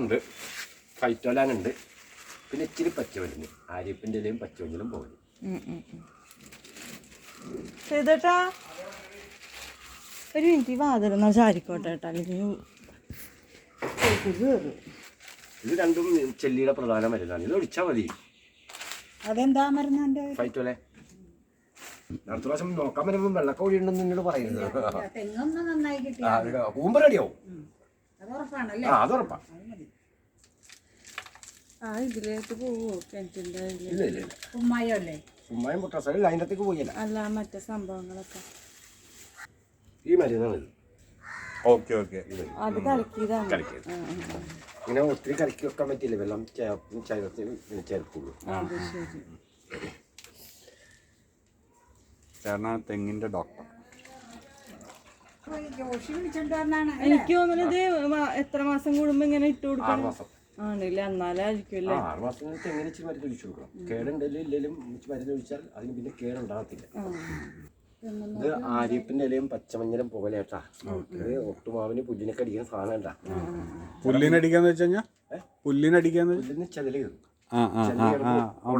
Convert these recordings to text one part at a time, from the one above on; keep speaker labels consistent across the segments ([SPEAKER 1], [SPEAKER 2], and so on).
[SPEAKER 1] ഉണ്ട് ഫൈറ്റോലാനുണ്ട് പിന്നെ ഇച്ചിരി പച്ചവലിന് ആര്യപ്പിന്റെ ഇലയും പച്ചവലിനും പോകുന്നു
[SPEAKER 2] ചെയ്തേട്ടാ ഒരു മിനിറ്റ് വാതിലൊന്നാ ചാരിക്കോട്ടെ അല്ലെങ്കിൽ
[SPEAKER 1] ഇത് രണ്ടും ചെല്ലിയുടെ പ്രധാന മരുന്നാണ്. ഇത് ഒഴിച്ചാൽ മതി.
[SPEAKER 3] അതെന്താ മരുന്ന് എന്റെ
[SPEAKER 1] ഫൈറ്റോലെ അടുത്ത പ്രാവശ്യം നോക്കാൻ വരുമ്പോൾ വെള്ളക്കോഴി ഉണ്ടെന്ന് എന്നോട് പറയുന്നത്.
[SPEAKER 3] കിട്ടി
[SPEAKER 1] ആ,
[SPEAKER 2] ഇതിലേക്ക് പോവോ? കിണറ്റിന്റെ
[SPEAKER 1] ഇല്ല ഇല്ല ഉമ്മായും പോയില്ല.
[SPEAKER 2] അല്ല മറ്റേ സംഭവങ്ങളൊക്കെ.
[SPEAKER 1] ഈ മരുന്നാണ് ഇത്.
[SPEAKER 4] Okay okay.
[SPEAKER 2] അത് കലക്കിയതാണ്.
[SPEAKER 1] കളിക്കുക ഇങ്ങനെ ഒത്തിരി കലക്കി വെക്കാൻ പറ്റില്ല. വെള്ളം ചേർത്തും ചേർത്തും ചേർക്കുള്ളൂ.
[SPEAKER 2] ചേർന്ന ശരി.
[SPEAKER 4] തെങ്ങിന്റെ ഡോക്ടർ
[SPEAKER 2] എനിക്ക് തോന്നുന്നത് എത്ര മാസം കൂടുമ്പോ ഇങ്ങനെ ഇട്ട് കൊടുക്കണം?
[SPEAKER 1] മാസം.
[SPEAKER 2] ആണല്ലേ? എന്നാലായിരിക്കും
[SPEAKER 1] ആറ് മാസം. കഴിഞ്ഞിട്ട് എങ്ങനെ ഇച്ചിരി മരുന്ന് ഒഴിച്ചു കൊടുക്കണം. കേടുണ്ടെങ്കിലും ഇല്ലെങ്കിലും ഇച്ചിരി മരുന്ന് ഒഴിച്ചാൽ അതിന് പിന്നെ കേടുണ്ടാകത്തില്ല. ഇത് ആര്യപ്പിന്റെ ഇലയും പച്ചമഞ്ഞളും പുകലേട്ടാ ഇത് ഒട്ടുമാവിന് പുല്ലിനൊക്കെ അടിക്കുന്ന സാധനം ഉണ്ടാ
[SPEAKER 4] പുല്ലിനടിക്കാന്ന് വെച്ച് കഴിഞ്ഞാ? പുല്ലിനടിക്കാന്ന്
[SPEAKER 1] പുല്ലിന് ചെതൽ കയറും.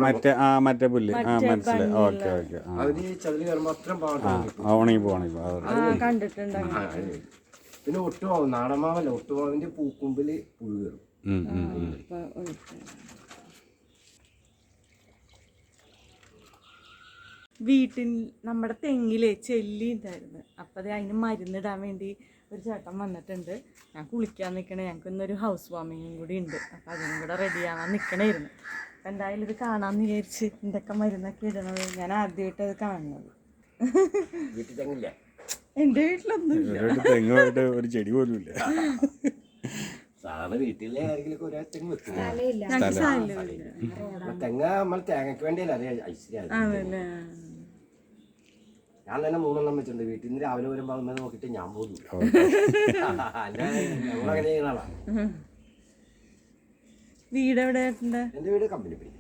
[SPEAKER 4] മറ്റേ ആ മറ്റേ പുല്ല്. ആ മനസ്സിലായി. Okay okay.
[SPEAKER 1] അതിന് ഈ കയറുമ്പോൾ അത്രയും
[SPEAKER 4] ഉണങ്ങി പോണി
[SPEAKER 1] പിന്നെ ഒട്ടുമാവ് നാടമാവല്ല ഒട്ടുമാവിന്റെ പൂക്കുമ്പിൽ പുഴു കയറും.
[SPEAKER 2] വീട്ടിൽ നമ്മുടെ തെങ്ങിലെ ചെല്ലി ഉണ്ടായിരുന്നു അപ്പം അത് അതിന് മരുന്നിടാൻ വേണ്ടി ഒരു ചേട്ടൻ വന്നിട്ടുണ്ട്. ഞാൻ കുളിക്കാൻ നിൽക്കണേ ഞങ്ങൾക്ക് ഇന്നൊരു ഹൗസ് വാമിങ്ങും കൂടി ഉണ്ട്. അപ്പോൾ അതിനും കൂടെ റെഡിയാവാൻ നിൽക്കണമായിരുന്നു അപ്പം എന്തായാലും ഇത് കാണാമെന്ന് വിചാരിച്ച് എന്തൊക്കെ മരുന്നൊക്കെ ഇടണത് ഞാൻ ആദ്യമായിട്ട് അത് കാണുന്നത്.
[SPEAKER 4] എന്റെ തെങ്ങുമായിട്ട് ഒരു ചെടി പോലും ഇല്ല.
[SPEAKER 1] സാധാരണ വീട്ടിലെ ആരെങ്കിലും ഒരാ തെങ്ങ് വെക്കും.
[SPEAKER 2] സ്ഥലമില്ല.
[SPEAKER 1] തെങ്ങ നമ്മൾ തേങ്ങയ്ക്ക് വേണ്ടിയല്ല? അത് ഐശ്വര്യ
[SPEAKER 2] അതല്ലേ
[SPEAKER 1] ഞാൻ തന്നെ മൂന്നെണ്ണം വെച്ചിട്ടുണ്ട്. വീട്ടിൽ നിന്ന് രാവിലെ വരുമ്പോൾ അമ്മ നോക്കിയിട്ട് ഞാൻ പോകുന്നു അല്ലാതെ ഞങ്ങളങ്ങനെ ചെയ്യുന്ന
[SPEAKER 2] വീട് എവിടെ എന്റെ
[SPEAKER 1] എന്റെ വീട് കമ്പനി പോയി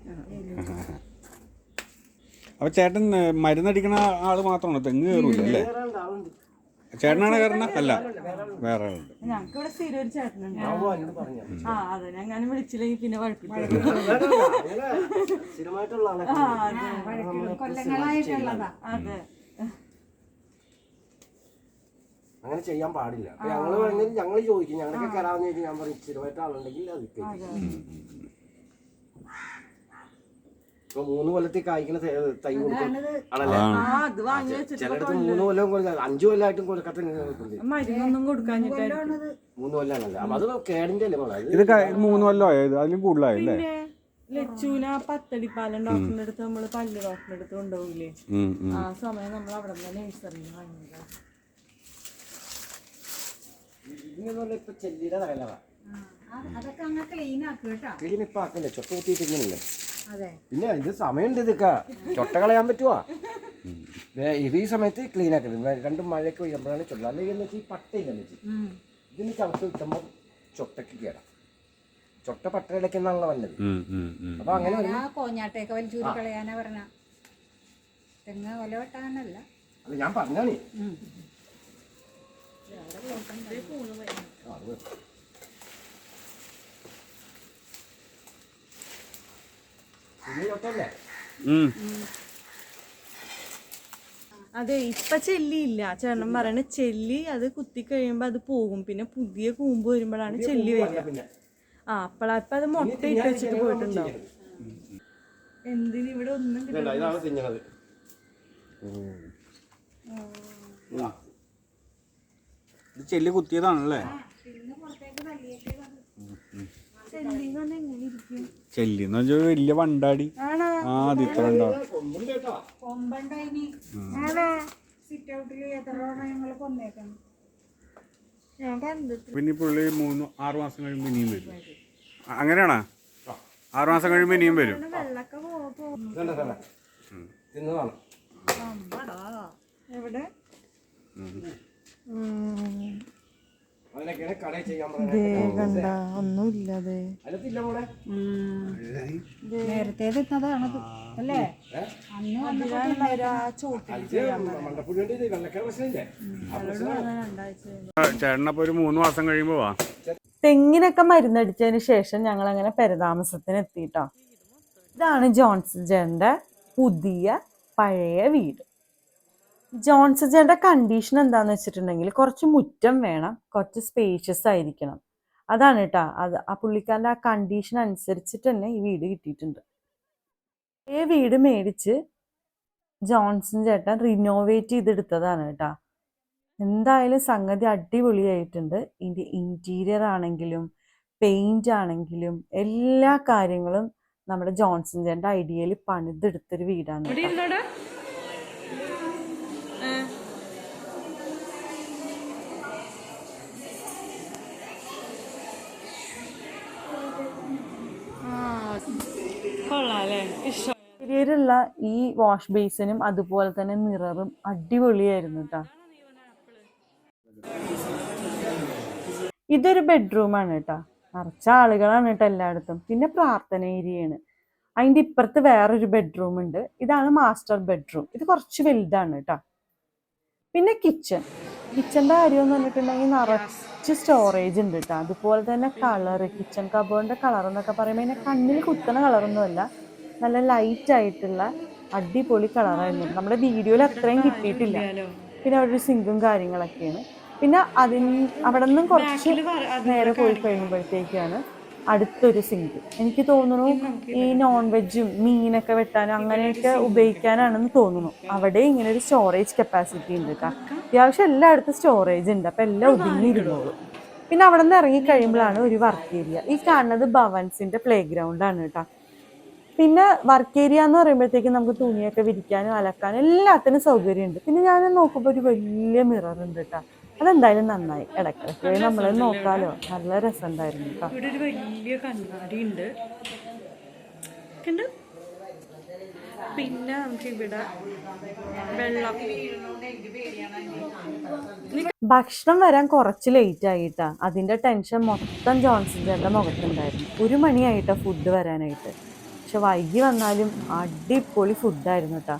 [SPEAKER 4] അപ്പൊ ചേട്ടൻ മരുന്നടിക്കണ ആൾ മാത്രമാണ്? തെങ്ങ് കയറൂല അല്ലേ. ചേട്ടനാണ് കാരണം അല്ല വേറെ ആളുണ്ട്
[SPEAKER 2] ഞങ്ങൾക്ക് ഇവിടെ സ്ഥിരം ഒരു ചേട്ടനുണ്ട്. ആ അതെ വിളിച്ചില്ലെങ്കിൽ പിന്നെ
[SPEAKER 3] കൊല്ലങ്ങളായിട്ടുള്ളതാ.
[SPEAKER 2] അതെ.
[SPEAKER 1] അങ്ങനെ ചെയ്യാൻ പാടില്ല. അപ്പൊ ഞങ്ങൾ പറഞ്ഞത് ഞങ്ങൾ ചോദിക്കും. ഞങ്ങളൊക്കെ കയറാന്ന് ചോദിക്കും. ഞാൻ പറയും സ്ഥിരമായിട്ട് ആളുണ്ടെങ്കിൽ അത്. ഇപ്പൊ മൂന്ന് കൊല്ലത്തിൽ കായ്ക്കുന്ന തൈ കൊടുക്കും. ആണല്ലേ? മൂന്ന് കൊല്ലം കൊടുക്കാം. അഞ്ചു കൊല്ലമായിട്ടും
[SPEAKER 2] കൊടുക്കാഞ്ഞിട്ടായിരിക്കും.
[SPEAKER 1] മൂന്ന് കൊല്ലാണല്ലേ? അപ്പൊ അത് കേടിന്റെ അല്ലേ മോളെ?
[SPEAKER 4] ഇത് മൂന്ന് കൊല്ലമായോ അതിലും
[SPEAKER 2] കൂടുതലായല്ലേ? ലച്ചൂന പത്തടിപ്പാലം ഡോക്ടറിന്റെ അടുത്ത് നമ്മൾ പല്ല് ഡോക്ടറിന്റെ അടുത്ത് കൊണ്ടുപോകില്ലേ. ആ സമയം നമ്മൾ അവിടെ നിന്ന് നഴ്സറിയിൽ വാങ്ങിയതാണ്
[SPEAKER 1] ഇങ്ങനെ ഇപ്പൊ ചെല്ലിയുടെ തകലവാ
[SPEAKER 3] അതൊക്കെ അങ്ങ് ക്ലീൻ ആക്കുക കേട്ടോ.
[SPEAKER 1] ക്ലീൻ ഇപ്പൊ ആക്കല്ലേ? ചൊട്ട ഇങ്ങനെയല്ലേ
[SPEAKER 3] അതെ.
[SPEAKER 1] പിന്നെ ഇത് സമയമുണ്ട് ഇതൊക്കെ. ചൊട്ട കളയാൻ പറ്റുവാ? ഇത് ഈ സമയത്ത് ക്ലീൻ ആക്കരുത് രണ്ടും മഴയൊക്കെ പെയ്യുമ്പോഴാണ് ചൊട്ട. അല്ലെങ്കിൽ എന്ന് വെച്ചാൽ ഈ പട്ടയില്ലെന്ന് വെച്ചാൽ ഇതിന് ചവിട്ട് കിട്ടുമ്പോൾ ചൊട്ടക്ക് കയറാം ചൊട്ട പട്ടയിലൊക്കെന്നാണല്ലോ വന്നത്.
[SPEAKER 4] ഉം, ഉം, ഉം.
[SPEAKER 1] അപ്പൊ അങ്ങനെ
[SPEAKER 3] ആ കോഞ്ഞാട്ടയൊക്കെ വലിച്ചൂരി കളയാനാ പറഞ്ഞ. തെങ്ങ് കൊല വെട്ടാനല്ല.
[SPEAKER 1] അല്ല ഞാൻ പറഞ്ഞാണേ.
[SPEAKER 2] അതെ ഇപ്പൊ ചെല്ലിയില്ല. ചേട്ടൻ പറയണ ചെല്ലി അത് കുത്തി കഴിയുമ്പോ അത് പോകും. പിന്നെ പുതിയ കൂമ്പ് വരുമ്പോഴാണ് ചെല്ലി
[SPEAKER 1] വരുന്നത്
[SPEAKER 2] ആ അപ്പളപ്പ അത് മുട്ട ഇട്ട് വെച്ചിട്ട് പോയിട്ടുണ്ടാവും എന്തിന് ഇവിടെ ഒന്നും കിട്ടില്ല
[SPEAKER 4] ഇത് ചെല്ലി കുത്തിയതാണല്ലേ?
[SPEAKER 2] ചെല്ലിന്ന്
[SPEAKER 4] വെച്ചാൽ വലിയ വണ്ടാടി. ആ അത് ഇത്ര ഉണ്ടാവും പിന്നെ പുള്ളി മൂന്ന് ആറു മാസം കഴിയുമ്പോൾ ഇനിയും വരും. അങ്ങനെയാണോ? ആറു മാസം കഴിയുമ്പോൾ ഇനിയും വരും.
[SPEAKER 2] എവിടെ? കണ്ട
[SPEAKER 3] നേരത്തെ തിന്നതാണത് അല്ലേ? അന്ന് വന്നപ്പോ
[SPEAKER 2] ചോട്ടി
[SPEAKER 1] മണ്ടപ്പുഴി വെള്ളക്കര പ്രശ്നമില്ലേ?
[SPEAKER 2] രണ്ടാഴ്ച
[SPEAKER 4] ചേട്ടനപ്പോൾ ഒരു മൂന്ന് മാസം കഴിയുമ്പോ വാ.
[SPEAKER 5] തെങ്ങിനൊക്കെ മരുന്നടിച്ചതിന് ശേഷം ഞങ്ങൾ അങ്ങനെ പരിതാമസത്തിന് എത്തിട്ടോ ഇതാണ് ജോൺസൺ ജന്റെ പുതിയ പഴയ വീട്. ജോൺസൺ ചേട്ടന്റെ കണ്ടീഷൻ എന്താണെന്ന് വെച്ചിട്ടുണ്ടെങ്കിൽ കുറച്ച് മുറ്റം വേണം കുറച്ച് സ്പേഷ്യസ് ആയിരിക്കണം. അതാണ് കേട്ടോ അത് ആ പുള്ളിക്കാരന്റെ ആ കണ്ടീഷൻ അനുസരിച്ചിട്ട് തന്നെ ഈ വീട് കിട്ടിയിട്ടുണ്ട്. ഈ വീട് മേടിച്ച് ജോൺസൺ ചേട്ടൻ റിനോവേറ്റ് ചെയ്തെടുത്തതാണ് കേട്ടോ എന്തായാലും സംഗതി അടിപൊളിയായിട്ടുണ്ട്. ഇതിന്റെ ഇന്റീരിയർ ആണെങ്കിലും പെയിന്റ് ആണെങ്കിലും എല്ലാ കാര്യങ്ങളും നമ്മുടെ ജോൺസൺ ചേട്ടന്റെ ഐഡിയയിൽ പണിതെടുത്തൊരു വീടാണ് കേട്ടോ. ഈ വാഷ് ബേസിനും അതുപോലെ തന്നെ മിററും അടിപൊളിയായിരുന്നു കേട്ടോ ഇതൊരു ബെഡ്റൂം ആണ് കേട്ടോ നിറച്ച ആളുകളാണ് കേട്ടോ എല്ലായിടത്തും. പിന്നെ പ്രാർത്ഥന ഏരിയയാണ് അതിന്റെ ഇപ്പുറത്ത് വേറൊരു ബെഡ്റൂം ഉണ്ട്. ഇതാണ് മാസ്റ്റർ ബെഡ്റൂം ഇത് കുറച്ച് വലുതാണ് കേട്ടോ പിന്നെ കിച്ചൺ കിച്ചന്റെ കാര്യം എന്ന് പറഞ്ഞിട്ടുണ്ടെങ്കിൽ നിറച്ച് സ്റ്റോറേജ് ഉണ്ട് കേട്ടോ അതുപോലെ തന്നെ കളർ കിച്ചൺ കബോർഡിന്റെ കളർ എന്നൊക്കെ പറയുമ്പോൾ ഇതിനെ കണ്ണിൽ കുത്തണ കളറൊന്നുമല്ല നല്ല ലൈറ്റ് ആയിട്ടുള്ള അടിപൊളി കളറായിരുന്നു നമ്മുടെ വീഡിയോയിൽ അത്രയും കിട്ടിയിട്ടില്ല. പിന്നെ അവിടെ ഒരു സിങ്കും കാര്യങ്ങളൊക്കെയാണ്. പിന്നെ അതിന് അവിടെ നിന്നും കുറച്ച് നേരെ പോയി കഴിയുമ്പോഴത്തേക്കാണ് അടുത്തൊരു സിങ്ക് എനിക്ക് തോന്നുന്നു ഈ നോൺ വെജും മീനൊക്കെ വെട്ടാനും അങ്ങനെയൊക്കെ ഉപയോഗിക്കാനാണെന്ന് തോന്നുന്നു അവിടെ ഇങ്ങനെ ഒരു സ്റ്റോറേജ് കപ്പാസിറ്റി ഉണ്ട് കേട്ടോ അത്യാവശ്യം എല്ലായിടത്തും സ്റ്റോറേജ് ഉണ്ട്. അപ്പം എല്ലാം ഒതുങ്ങിയിരുന്നുള്ളൂ പിന്നെ അവിടെ നിന്ന് ഇറങ്ങി കഴിയുമ്പോഴാണ് ഒരു വർക്ക് ഏരിയ ഈ കാണുന്നത് ഭവൻസിന്റെ പ്ലേ ഗ്രൗണ്ട് ആണ് കേട്ടോ പിന്നെ വർക്ക് ഏരിയ എന്ന് പറയുമ്പോഴത്തേക്കും നമുക്ക് തുണിയൊക്കെ വിരിക്കാനും അലക്കാനും എല്ലാത്തിനും സൗകര്യമുണ്ട്. പിന്നെ ഞാൻ നോക്കുമ്പോൾ ഒരു വലിയ മിറർ ഉണ്ട് കേട്ടോ അതെന്തായാലും നന്നായി. ഇടയ്ക്കിടയ്ക്ക് നമ്മൾ നോക്കാലോ. നല്ല രസമുണ്ടായിരുന്നു കേട്ടോ
[SPEAKER 2] ഇവിടെ ഒരു വലിയ കണ്ണാടി ഉണ്ട്. പിന്നെ നമുക്ക് ഇവിടെ വെള്ളം.
[SPEAKER 5] ഭക്ഷണം വരാൻ കുറച്ച് ലേറ്റ് ആയിട്ടാ അതിന്റെ ടെൻഷൻ മൊത്തം ജോൺസൺ ചേട്ടന്റെ മുഖത്തുണ്ടായിരുന്നു. ഒരു മണിയായിട്ടാ ഫുഡ് വരാനായിട്ട്. പക്ഷെ വൈകി വന്നാലും അടിപൊളി ഫുഡായിരുന്നു കേട്ടോ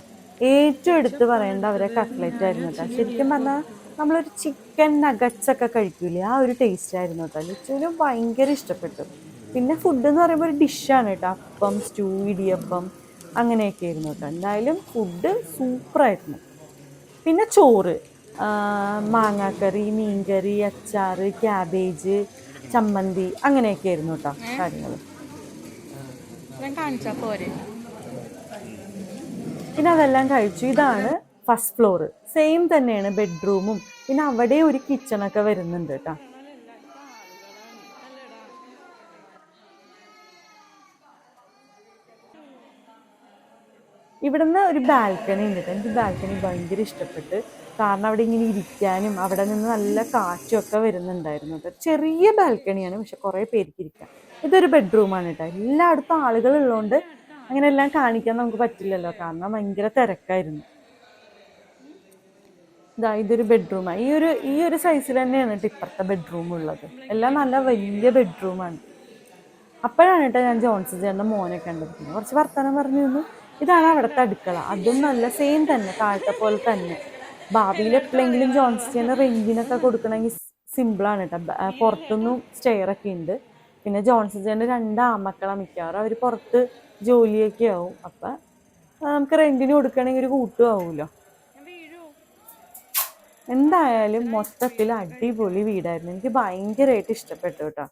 [SPEAKER 5] ഏറ്റവും എടുത്ത് പറയേണ്ട അവരെ കട്ട്ലറ്റ് ആയിരുന്നു കേട്ടോ ശരിക്കും പറഞ്ഞാൽ നമ്മളൊരു ചിക്കൻ നഗറ്റ്സ് ഒക്കെ കഴിക്കൂലേ ആ ഒരു ടേസ്റ്റ് ആയിരുന്നു കേട്ടോ ലിച്ചുവിനും ഭയങ്കര ഇഷ്ടപ്പെട്ടു. പിന്നെ ഫുഡ് എന്ന് പറയുമ്പോൾ ഒരു ഡിഷാണ് കേട്ടോ അപ്പം സ്റ്റൂ ഇടിയപ്പം അങ്ങനെയൊക്കെ ആയിരുന്നു കേട്ടോ എന്തായാലും ഫുഡ് സൂപ്പറായിരുന്നു പിന്നെ ചോറ്. മാങ്ങാക്കറി മീൻകറി അച്ചാറ് ക്യാബേജ് ചമ്മന്തി അങ്ങനെയൊക്കെ ആയിരുന്നു കേട്ടോ കാര്യങ്ങൾ
[SPEAKER 2] ഞാൻ കാണിച്ചാ പോരെ.
[SPEAKER 5] പിന്നെ അതെല്ലാം കഴിച്ചു. ഇതാണ് ഫസ്റ്റ് ഫ്ലോർ സെയിം തന്നെയാണ് ബെഡ്റൂമും പിന്നെ അവിടെ ഒരു കിച്ചണൊക്കെ വരുന്നുണ്ട് കേട്ടോ. ഇവിടുന്ന് ഒരു ബാൽക്കണി ഉണ്ട് എനിക്ക് ബാൽക്കണി ഭയങ്കര ഇഷ്ടപ്പെട്ട്. കാരണം അവിടെ ഇങ്ങനെ ഇരിക്കാനും അവിടെ നിന്ന് നല്ല കാറ്റും ഒക്കെ വരുന്നുണ്ടായിരുന്നു. ചെറിയ ബാൽക്കണിയാണ് പക്ഷെ കുറേ പേർക്ക് ഇരിക്കാം. ഇതൊരു ബെഡ്റൂമാണ് കേട്ടോ എല്ലായിടത്തും ആളുകൾ ഉള്ളതുകൊണ്ട് അങ്ങനെ എല്ലാം കാണിക്കാൻ നമുക്ക് പറ്റില്ലല്ലോ. കാരണം ഭയങ്കര തിരക്കായിരുന്നു. ഇതാ ഇതൊരു ബെഡ്റൂമാണ് ഈ ഒരു ഈ ഒരു സൈസിൽ തന്നെയാണ് കേട്ടോ ഇപ്പുറത്തെ ബെഡ്റൂം ഉള്ളത്. എല്ലാം നല്ല വലിയ ബെഡ്റൂമാണ് അപ്പോഴാണ് കേട്ടോ ഞാൻ ജോൺസൺ ചേട്ടന്റെ മോനെ കണ്ടിരിക്കുന്നത് കുറച്ച് വർത്തമാനം പറഞ്ഞു തന്നു. ഇതാണ് അവിടുത്തെ അടുക്കള. അതും നല്ല സെയിം തന്നെ താഴത്തെ പോലെ തന്നെ. ഭാവിയിൽ എപ്പോഴെങ്കിലും ജോൺസൺ ചേട്ടന്റെ റെന്റിനൊക്കെ കൊടുക്കണമെങ്കിൽ സിമ്പിളാണ് കേട്ടോ പുറത്തുനിന്നും സ്റ്റെയറൊക്കെ ഉണ്ട്. പിന്നെ ജോൺസൺ ചേട്ടന്റെ രണ്ട് ആമക്കളാണ് മിക്കവാറും. അവർ പുറത്ത് ജോലിയൊക്കെ ആവും. അപ്പം നമുക്ക് റെന്റിന് കൊടുക്കുകയാണെങ്കിൽ ഒരു കൂട്ടും ആവുമല്ലോ എന്തായാലും മൊത്തത്തിൽ അടിപൊളി വീടായിരുന്നു. എനിക്ക് ഭയങ്കരമായിട്ട് ഇഷ്ടപ്പെട്ടു കേട്ടോ.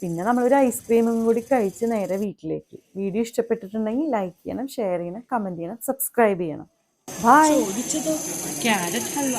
[SPEAKER 5] പിന്നെ നമ്മളൊരു ഐസ്ക്രീമും കൂടി കഴിച്ച് നേരെ വീട്ടിലേക്ക്. വീഡിയോ ഇഷ്ടപ്പെട്ടിട്ടുണ്ടെങ്കിൽ ലൈക്ക് ചെയ്യണം ഷെയർ ചെയ്യണം കമന്റ് ചെയ്യണം സബ്സ്ക്രൈബ് ചെയ്യണം. ബൈ
[SPEAKER 2] ചോദിച്ചതോ ക്യാരറ്റ് ഹൽവ.